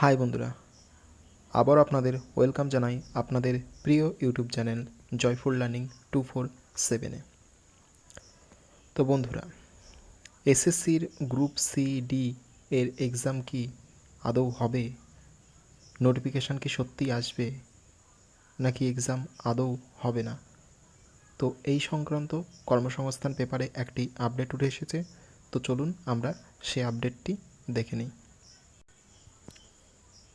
High বন্ধুরা আবার আপনাদের ওয়েলকাম জানাই আপনাদের প্রিয় YouTube channel joyful learning two four সেভেনে তো বন্ধুরা, এসএসসির গ্রুপ সি ডি এর এক্সাম কি আদৌ হবে? নোটিফিকেশান কি সত্যিই আসবে? নাকি এক্সাম আদৌ হবে না? তো এই সংক্রান্ত কর্মসংস্থান পেপারে একটি আপডেট উঠে এসেছে। তো চলুন আমরা সেই আপডেটটি দেখে নিই।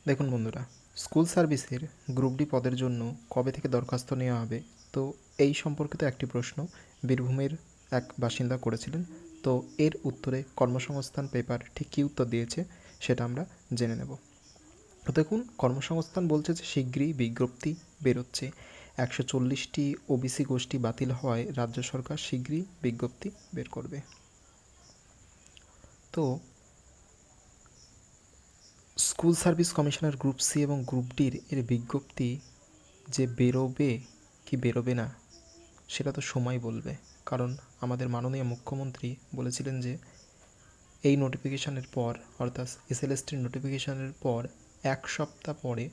দেখুন বন্ধুরা, স্কুল সার্ভিসের গ্রুপ ডি পদের জন্য কবে থেকে দরখাস্ত নেওয়া হবে? তো এই সম্পর্কিত একটি প্রশ্ন বীরভূমের এক বাসিন্দা করেছিলেন। তো এর উত্তরে কর্মসংস্থান পেপার ঠিক কী উত্তর দিয়েছে সেটা আমরা জেনে নেব। দেখুন, কর্মসংস্থান বলছে যে শীঘ্রই বিজ্ঞপ্তি বেরোচ্ছে। একশো চল্লিশটি ওবিসি গোষ্ঠী বাতিল হওয়ায় রাজ্য সরকার শীঘ্রই বিজ্ঞপ্তি বের করবে। তো স্কুল সার্ভিস কমিশনের গ্রুপ সি এবং গ্রুপ ডির এর বিজ্ঞপ্তি যে বেরোবে কি বেরোবে না, সেটা তো সময় বলবে। কারণ আমাদের মাননীয় মুখ্যমন্ত্রী বলেছিলেন যে এই নোটিফিকেশানের পর, অর্থাৎ এসএলএসটির নোটিফিকেশানের পর এক সপ্তাহ পরে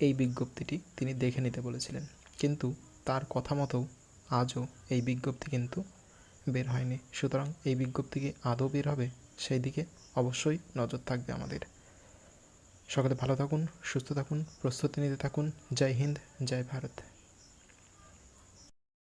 এই বিজ্ঞপ্তিটি তিনি দেখে নিতে বলেছিলেন। কিন্তু তার কথা মতো আজও এই বিজ্ঞপ্তি কিন্তু বের হয়নি। সুতরাং এই বিজ্ঞপ্তি কি আদৌ বের হবে, সেই দিকে অবশ্যই নজর থাকবে আমাদের। সকলে ভালো থাকুন সুস্থ থাকুন প্রস্তুতি নিতে থাকুন। জয় হিন্দ জয় ভারত।